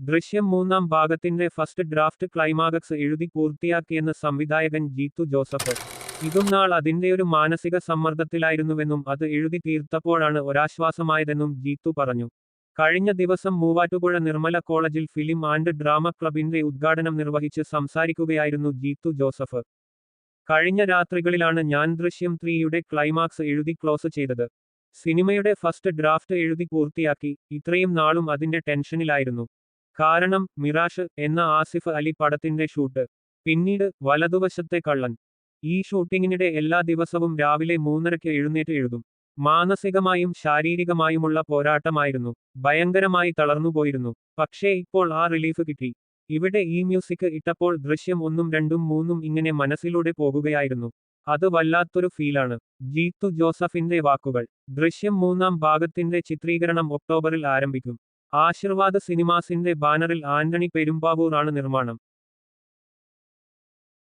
ദൃശ്യം മൂന്നാം ഭാഗത്തിന്റെ ഫസ്റ്റ് ഡ്രാഫ്റ്റ് ക്ലൈമാക്സ് എഴുതി പൂർത്തിയാക്കിയെന്ന് സംവിധായകൻ ജീത്തു ജോസഫ്. ഇതും നാൾ അതിന്റെ ഒരു മാനസിക സമ്മർദ്ദത്തിലായിരുന്നുവെന്നും അത് എഴുതി തീർത്തപ്പോഴാണ് ഒരാശ്വാസമായതെന്നും ജീത്തു പറഞ്ഞു. കഴിഞ്ഞ ദിവസം മൂവാറ്റുപുഴ നിർമ്മല കോളേജിൽ ഫിലിം ആൻഡ് ഡ്രാമ ക്ലബിന്റെ ഉദ്ഘാടനം നിർവഹിച്ച് സംസാരിക്കുകയായിരുന്നു ജീത്തു ജോസഫ്. കഴിഞ്ഞ രാത്രികളിലാണ് ഞാൻ ദൃശ്യം ത്രീയുടെ ക്ലൈമാക്സ് എഴുതി ക്ലോസ് ചെയ്തത്. സിനിമയുടെ ഫസ്റ്റ് ഡ്രാഫ്റ്റ് എഴുതി പൂർത്തിയാക്കി ഇത്രയും നാളും അതിന്റെ ടെൻഷനിലായിരുന്നു. കാരണം മിറാഷ് എന്ന ആസിഫ് അലി പടത്തിന്റെ ഷൂട്ട്. പിന്നീട് വലതുവശത്തെ കള്ളൻ. ഈ ഷൂട്ടിങ്ങിനിടെ എല്ലാ ദിവസവും രാവിലെ മൂന്നരയ്ക്ക് എഴുന്നേറ്റ് എഴുതും. മാനസികമായും ശാരീരികമായുമുള്ള പോരാട്ടമായിരുന്നു. ഭയങ്കരമായി തളർന്നുപോയിരുന്നു പക്ഷേ ഇപ്പോൾ ആ റിലീഫ് കിട്ടി. ഇവിടെ ഈ മ്യൂസിക് ഇട്ടപ്പോൾ ദൃശ്യം ഒന്നും രണ്ടും മൂന്നും ഇങ്ങനെ മനസ്സിലൂടെ പോകുകയായിരുന്നു. അത് വല്ലാത്തൊരു ഫീലാണ്. ജീത്തു ജോസഫിന്റെ വാക്കുകൾ. ദൃശ്യം മൂന്നാം ഭാഗത്തിന്റെ ചിത്രീകരണം ഒക്ടോബറിൽ ആരംഭിക്കും. ആശീർവാദ് സിനിമാസിന്റെ ബാനറിൽ ആന്റണി പെരുമ്പാവൂർ ആണ് നിർമ്മാണം.